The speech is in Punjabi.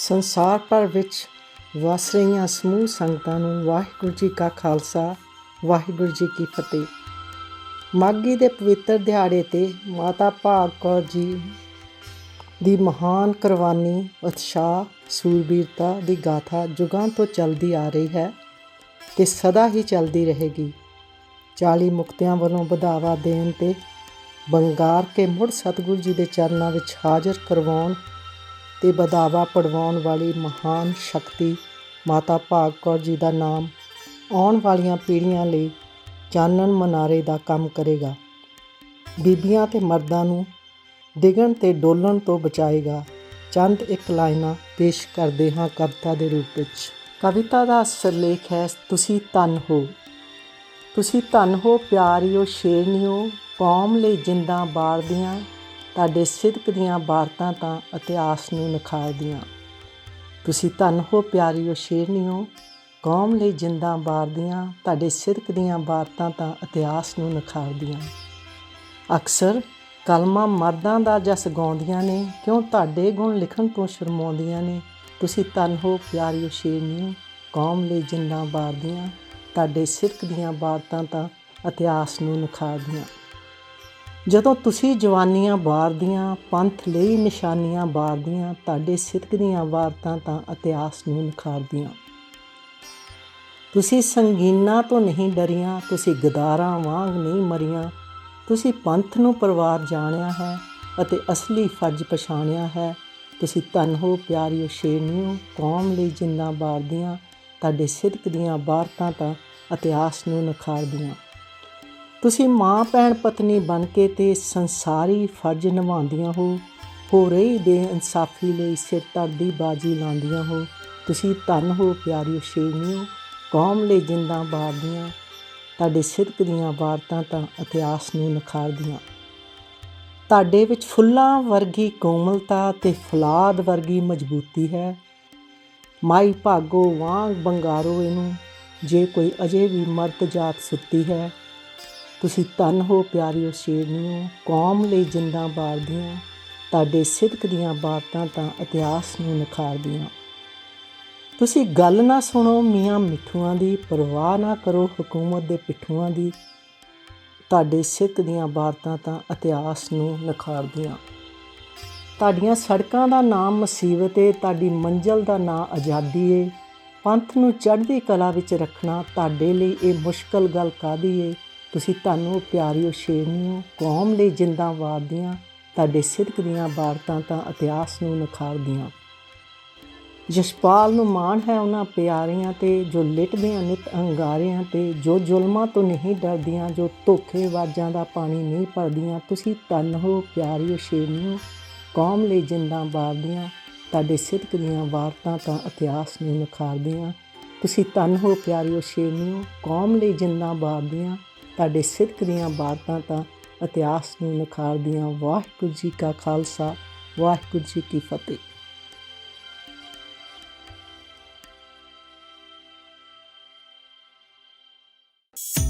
ਸੰਸਾਰ ਭਰ ਵਿੱਚ ਵਸ ਰਹੀਆਂ ਸਮੂਹ ਸੰਗਤਾਂ ਨੂੰ ਵਾਹਿਗੁਰੂ ਜੀ ਕਾ ਖਾਲਸਾ, ਵਾਹਿਗੁਰੂ ਜੀ ਕੀ ਫਤਿਹ। ਮਾਘੀ ਦੇ ਪਵਿੱਤਰ ਦਿਹਾੜੇ ਤੇ ਮਾਤਾ ਭਾਗ ਕੌਰ ਜੀ ਦੀ ਮਹਾਨ ਕੁਰਬਾਨੀ, ਉਤਸ਼ਾਹ, ਸੂਰਬੀਰਤਾ ਦੀ ਗਾਥਾ ਜੁਗਾਂ ਤੋਂ ਚੱਲਦੀ ਆ ਰਹੀ ਹੈ ਤੇ ਸਦਾ ਹੀ ਚੱਲਦੀ ਰਹੇਗੀ। 40 ਮੁਕਤਿਆਂ ਵੱਲੋਂ ਵਧਾਵਾ ਦੇਣ ਤੇ ਬੰਗਾਰ ਕੇ ਮੁੜ ਸਤਿਗੁਰੂ ਜੀ ਦੇ ਚਰਨਾਂ ਵਿੱਚ ਹਾਜ਼ਰ ਕਰਵਾਉਣ ਤੇ ਵਧਾਵਾ ਪੜਵਾਉਣ ਵਾਲੀ ਮਹਾਨ ਸ਼ਕਤੀ ਮਾਤਾ ਭਾਗ ਕੌਰ ਜੀ ਦਾ ਨਾਮ ਆਉਣ ਵਾਲੀਆਂ ਪੀੜ੍ਹੀਆਂ ਲਈ ਚਾਨਣ ਮਨਾਰੇ ਦਾ ਕੰਮ ਕਰੇਗਾ। ਬੀਬੀਆਂ ਤੇ ਮਰਦਾਂ ਨੂੰ ਡਿਗਣ ਤੇ ਡੋਲਣ ਤੋਂ ਬਚਾਏਗਾ। ਚੰਦ ਇੱਕ ਲਾਈਨਾਂ ਪੇਸ਼ ਕਰਦੇ ਹਾਂ ਕਵਿਤਾ ਦੇ ਰੂਪ ਵਿੱਚ। ਕਵਿਤਾ ਦਾ ਸਿਰਲੇਖ ਹੈ, ਤੁਸੀਂ ਧਨ ਹੋ। ਤੁਸੀਂ ਧਨ ਹੋ ਪਿਆਰਿਓ, ਸ਼ੇਰਨੀਓ, ਕੌਮ ਲਈ ਜਿੰਦਾਂ ਬਾਰਦੀਆਂ ਤੁਹਾਡੇ ਸਿਦਕ ਦੀਆਂ ਬਾਰਤਾਂ ਤਾਂ ਇਤਿਹਾਸ ਨੂੰ ਨਿਖਾਰਦੀਆਂ। ਤੁਸੀਂ ਧਨ ਹੋ ਪਿਆਰਿਓ ਸ਼ੇਰਨੀਓ, ਕੌਮ ਲਈ ਜਿੰਦਾਂ ਬਾਰਦੀਆਂ, ਤੁਹਾਡੇ ਸਿਦਕ ਦੀਆਂ ਬਾਰਤਾਂ ਤਾਂ ਇਤਿਹਾਸ ਨੂੰ ਨਿਖਾਰਦੀਆਂ। ਅਕਸਰ ਕਲਮਾਂ ਮਰਦਾਂ ਦਾ ਜਸ ਗਾਉਂਦੀਆਂ ਨੇ, ਕਿਉਂ ਤੁਹਾਡੇ ਗੁਣ ਲਿਖਣ ਤੋਂ ਸ਼ਰਮਾਉਂਦੀਆਂ ਨੇ? ਤੁਸੀਂ ਧਨ ਹੋ ਪਿਆਰਿਓ ਸ਼ੇਰਨੀਓ, ਕੌਮ ਲਈ ਜਿੰਦਾਂ ਬਾਰਦੀਆਂ, ਤੁਹਾਡੇ ਸਿਰਕ ਦੀਆਂ ਬਾਤਾਂ ਤਾਂ ਇਤਿਹਾਸ ਨੂੰ ਨਿਖਾਰਦੀਆਂ। ਜਦੋਂ ਤੁਸੀਂ ਜਵਾਨੀਆਂ ਬਾਰਦੀਆਂ ਪੰਥ ਲਈ ਨਿਸ਼ਾਨੀਆਂ ਬਾਰਦੀਆਂ ਤੁਹਾਡੇ ਸਿਰਕ ਦੀਆਂ ਵਾਰਤਾਂ ਤਾਂ ਇਤਿਹਾਸ ਨੂੰ ਨਖਾਰਦੀਆਂ। ਤੁਸੀਂ ਸੰਗੀਨਾਂ ਤੋਂ ਨਹੀਂ ਡਰੀਆਂ, ਤੁਸੀਂ ਗਦਾਰਾਂ ਵਾਂਗ ਨਹੀਂ ਮਰੀਆਂ। ਤੁਸੀਂ ਪੰਥ ਨੂੰ ਪਰਿਵਾਰ ਜਾਣਿਆ ਹੈ ਅਤੇ ਅਸਲੀ ਫਰਜ਼ ਪਛਾਣਿਆ ਹੈ। ਤੁਸੀਂ ਧਨ ਹੋ ਪਿਆਰਿਓ ਸ਼ੇਰਨੀਓ, ਕੌਮ ਲਈ ਜਿੰਨਾ ਬਾਰਦੀਆਂ ਤੁਹਾਡੇ ਸਿਦਕ ਦੀਆਂ ਬਾਰਤਾਂ ਤਾਂ ਇਤਿਹਾਸ ਨੂੰ ਨਖਾਰਦੀਆਂ। ਤੁਸੀਂ ਮਾਂ, ਭੈਣ, ਪਤਨੀ ਬਣ ਕੇ ਤੇ ਸੰਸਾਰੀ ਫਰਜ਼ ਨਿਭਾਉਂਦੀਆਂ ਹੋ। ਹੋ ਰਹੀ ਬੇਇਨਸਾਫੀ ਲਈ ਸਿਰ ਧਰਦੀ ਬਾਜੀ ਲਾਉਂਦੀਆਂ ਹੋ। ਤੁਸੀਂ ਧਨ ਹੋ, ਪਿਆਰਿਓ ਸ਼ੇਰਨੀਓ ਕੌਮ ਲਈ ਜਿੰਦਾਂ ਬਾਰਦੀਆਂ। ਤੁਹਾਡੇ ਸਿਦਕ ਦੀਆਂ ਬਾਰਤਾਂ ਤਾਂ ਇਤਿਹਾਸ ਨੂੰ ਨਿਖਾਰਦੀਆਂ। ਤੁਹਾਡੇ ਵਿੱਚ ਫੁੱਲਾਂ ਵਰਗੀ ਕੋਮਲਤਾ ਤੇ ਫਲਾਦ ਵਰਗੀ ਮਜ਼ਬੂਤੀ ਹੈ। ਮਾਈ ਭਾਗੋ ਵਾਂਗ ਬੰਗਾਰੋ ਇਹਨੂੰ। ਜੇ ਕੋਈ ਅਜੇ ਵੀ ਮਰਦ ਜਾਤ ਸੁੱਤੀ ਹੈ ਤੁਸੀਂ ਧਨ ਹੋ ਪਿਆਰਿਓ ਸ਼ੇਰਨੀਓ, ਕੌਮ ਲਈ ਜਿੰਦਾਂ ਬਾਰਦੀਆਂ ਤੁਹਾਡੇ ਸਿਦਕ ਦੀਆਂ ਬਾਤਾਂ ਤਾਂ ਇਤਿਹਾਸ ਨੂੰ ਨਿਖਾਰਦੀਆਂ। ਤੁਸੀਂ ਗੱਲ ਨਾ ਸੁਣੋ ਮੀਆਂ ਮਿੱਠੂਆਂ ਦੀ, ਪਰਵਾਹ ਨਾ ਕਰੋ ਹਕੂਮਤ ਦੇ ਪਿੱਠੂਆਂ ਦੀ, ਤੁਹਾਡੇ ਸਿੱਖ ਦੀਆਂ ਬਾਤਾਂ ਤਾਂ ਇਤਿਹਾਸ ਨੂੰ ਨਿਖਾਰਦੀਆਂ। ਤੁਹਾਡੀਆਂ ਸੜਕਾਂ ਦਾ ਨਾਮ ਮੁਸੀਬਤ ਏ, ਤੁਹਾਡੀ ਮੰਜ਼ਲ ਦਾ ਨਾਂ ਆਜ਼ਾਦੀ ਏ। ਪੰਥ ਨੂੰ ਚੜ੍ਹਦੀ ਕਲਾ ਵਿੱਚ ਰੱਖਣਾ ਤੁਹਾਡੇ ਲਈ ਇਹ ਮੁਸ਼ਕਲ ਗੱਲ ਕਾਦੀ ਏ? ਤੁਸੀਂ ਤੁਹਾਨੂੰ ਪਿਆਰਿਓ ਸ਼ੇਰਨੀਓ ਕੌਮ ਲਈ ਜਿੰਦਾਂ ਵਾਰਦੀਆਂ ਤੁਹਾਡੇ ਸਿੱਖ ਦੀਆਂ ਬਾਤਾਂ ਤਾਂ ਇਤਿਹਾਸ ਨੂੰ ਨਖਾਰਦੀਆਂ। ਜਸਪਾਲ ਨੂੰ ਮਾਣ ਹੈ ਉਹਨਾਂ ਪਿਆਰੀਆਂ ਤੇ ਜੋ ਲਿਟਦੀਆਂ ਨਿਤ ਅੰਗਾਰਿਆਂ ਤੇ ਜੋ ਜ਼ੁਲਮਾਂ ਤੋਂ ਨਹੀਂ ਡਰਦੀਆਂ, ਜੋ ਧੋਖੇਬਾਜ਼ਾਂ ਦਾ ਪਾਣੀ ਨਹੀਂ ਭਰਦੀਆਂ। ਤੁਸੀਂ ਧੰਨ ਹੋ ਪਿਆਰੀਓ ਸ਼ੇਰਨੀਓ ਕੌਮ ਲਈ ਜਿੰਦਾਂ ਬਾਰਦੀਆਂ ਤੁਹਾਡੇ ਸਿੱਧਕ ਦੀਆਂ ਵਾਰਤਾਂ ਤਾਂ ਇਤਿਹਾਸ ਨੂੰ ਨਿਖਾਰਦੀਆਂ। ਤੁਸੀਂ ਧੰਨ ਹੋ ਪਿਆਰੀਓ ਸ਼ੇਰਨੀਓ ਕੌਮ ਲਈ ਜਿੰਦਾਂ ਬਾਰਦੀਆਂ ਸਾਡੇ ਸਿੱਖ ਦੀਆਂ ਬਾਤਾਂ ਤਾਂ ਇਤਿਹਾਸ ਨੂੰ ਨਖਾਰਦੀਆਂ ਵਾਹਿਗੁਰੂ ਜੀ ਕਾ ਖਾਲਸਾ, ਵਾਹਿਗੁਰੂ ਜੀ ਕੀ ਫਤਿਹ। you